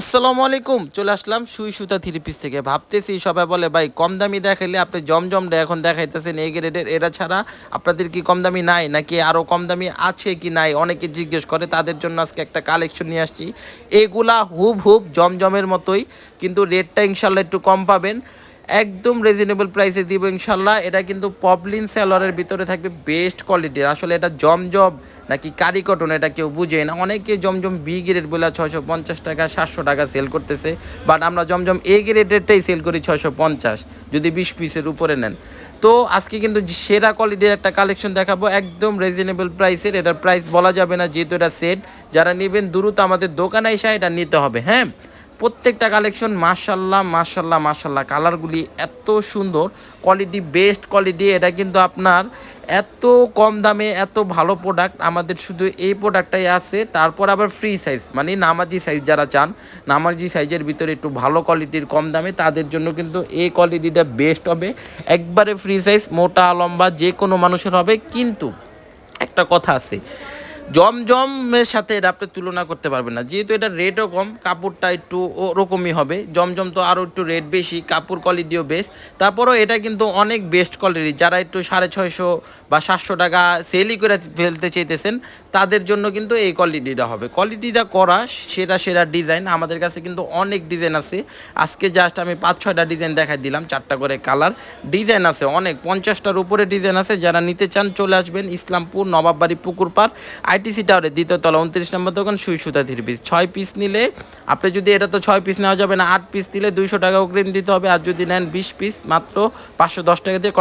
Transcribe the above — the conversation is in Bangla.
আসসালামু আলাইকুম, চলে আসলাম সুই সুতা থ্রি পিস থেকে। ভাবতেছি সবাই বলে, ভাই, কম দামি দেখাইলে আপনি জমজমটা এখন দেখাইতেছেন এই গ্রেডের এরা ছাড়া আপনাদের কি কম দামি নাই? নাকি আরও কম দামি আছে কি নাই? অনেকে জিজ্ঞেস করে, তাদের জন্য আজকে একটা কালেকশন নিয়ে আসছি। এগুলা হুব হুব জমজমের মতোই, কিন্তু রেটটা ইনশাল্লাহ একটু কম পাবেন। একদম রিজনেবল প্রাইসে দিব ইনশাল্লাহ। এটা কিন্তু পপলিন সেলরের ভিতরে থাকবে বেস্ট কোয়ালিটির আসলে এটা জমজম নাকি কারি কটন এটা কেউ বুঝে না। অনেকে জমজম বি গ্রেড বলে ছয়শো পঞ্চাশ টাকা, সাতশো টাকা সেল করতেছে। বাট আমরা জমজম এ গ্রেডেরটাই সেল করি ছয়শো পঞ্চাশ, যদি বিশ পিসের উপরে নেন। তো আজকে কিন্তু সেরা কোয়ালিটির একটা কালেকশন দেখাবো। একদম রিজনেবল প্রাইসের এটার প্রাইস বলা যাবে না, যেহেতু এটা সেট যারা নেবেন, দ্রুত আমাদের দোকানে এসে এটা নিতে হবে হ্যাঁ? প্রত্যেকটা কালেকশন মার্শাল্লাহ মার্শাল্লাহ মার্শাল্লাহ কালারগুলি এত সুন্দর কোয়ালিটি বেস্ট কোয়ালিটি এটা কিন্তু আপনার এত কম দামে, এত ভালো প্রোডাক্ট আমাদের শুধু এই প্রোডাক্টটাই আছে, তারপর আবার ফ্রি সাইজ মানে নামাজি সাইজ যারা চান, নামাজি সাইজের ভিতরে একটু ভালো কোয়ালিটির কম দামে, তাদের জন্য কিন্তু এই কোয়ালিটিটা বেস্ট হবে। একবারে ফ্রি সাইজ মোটা, লম্বা যে কোনো মানুষের হবে। কিন্তু একটা কথা আছে জমজমের সাথে এটা আপনি তুলনা করতে পারবেন না। যেহেতু এটা রেটও কম, কাপড়টা একটু ওরকমই হবে। জমজম তো আরও একটু রেট বেশি, কাপড় কোয়ালিটিও বেস্ট তারপরও এটা কিন্তু অনেক বেস্ট কোয়ালিটি যারা একটু সাড়ে ছয়শো বা সাতশো টাকা সেলই করে ফেলতে চাইতেছেন, তাদের জন্য কিন্তু এই কোয়ালিটিটা হবে। কোয়ালিটিটা করা সেরা সেরা ডিজাইন আমাদের কাছে কিন্তু অনেক ডিজাইন আছে। আজকে জাস্ট আমি পাঁচ, ছয়টা ডিজাইন দেখাই দিলাম, চারটা করে কালার ডিজাইন আছে অনেক, পঞ্চাশটার উপরে ডিজাইন আছে। যারা নিতে চান চলে আসবেন ইসলামপুর নবাববাড়ি পুকুর পাড়। আইটিসি টাওয়ারে দ্বিতীয় তলা উনত্রিশ নম্বর দোকান সুই সুতা থ্রি পিস। ছয় পিস নিলে আপনি যদি এটা তো ছয় পিস নেওয়া যাবে না, আট পিস নিলে দুইশো টাকা অগ্রিম দিতে হবে, আর যদি নেন বিশ পিস, মাত্র পাঁচশো দশ টাকা দিয়ে